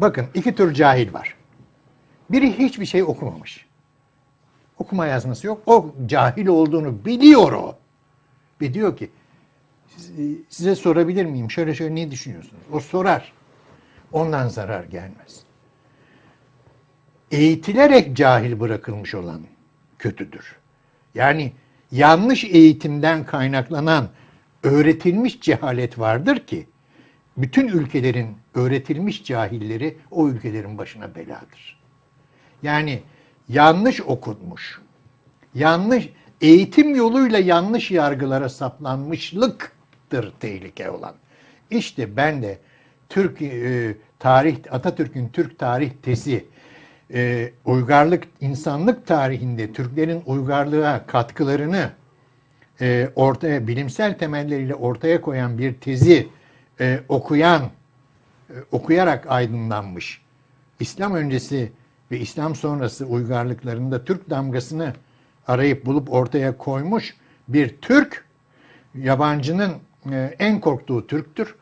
Bakın iki tür cahil var. Biri hiçbir şey okumamış. Okuma yazması yok. O cahil olduğunu biliyor o. Ve diyor ki "Siz- size sorabilir miyim? Şöyle şöyle ne düşünüyorsunuz? O sorar. Ondan zarar gelmez. Eğitilerek cahil bırakılmış olan kötüdür. Yani yanlış eğitimden kaynaklanan öğretilmiş cehalet vardır ki bütün ülkelerin öğretilmiş cahilleri o ülkelerin başına beladır. Yani yanlış okutmuş, yanlış eğitim yoluyla yanlış yargılara saplanmışlıktır tehlike olan. İşte ben de Türk e, tarih Atatürk'ün Türk tarih tezi e, uygarlık insanlık tarihinde Türklerin uygarlığa katkılarını e, ortaya bilimsel temelleriyle ortaya koyan bir tezi e, okuyan e, okuyarak aydınlanmış. İslam öncesi ve İslam sonrası uygarlıklarında Türk damgasını arayıp bulup ortaya koymuş bir Türk yabancının e, en korktuğu Türktür.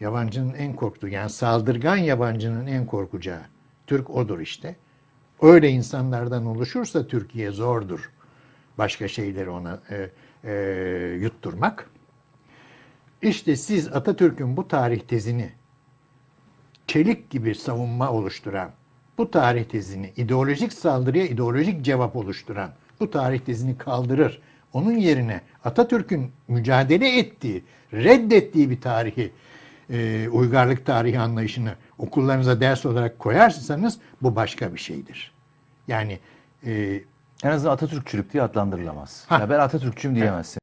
Yabancının en korktuğu yani saldırgan yabancının en korkacağı Türk odur işte. Öyle insanlardan oluşursa Türkiye zordur. Başka şeyleri ona e, e, yutturmak. İşte siz Atatürk'ün bu tarih tezini çelik gibi savunma oluşturan, bu tarih tezini ideolojik saldırıya ideolojik cevap oluşturan bu tarih tezini kaldırır. Onun yerine Atatürk'ün mücadele ettiği, reddettiği bir tarihi, e, uygarlık tarihi anlayışını okullarınıza ders olarak koyarsanız bu başka bir şeydir. Yani e, En azından Atatürkçülük diye adlandırılamaz. Ha. Ya ben Atatürkçüyüm diyemezsin.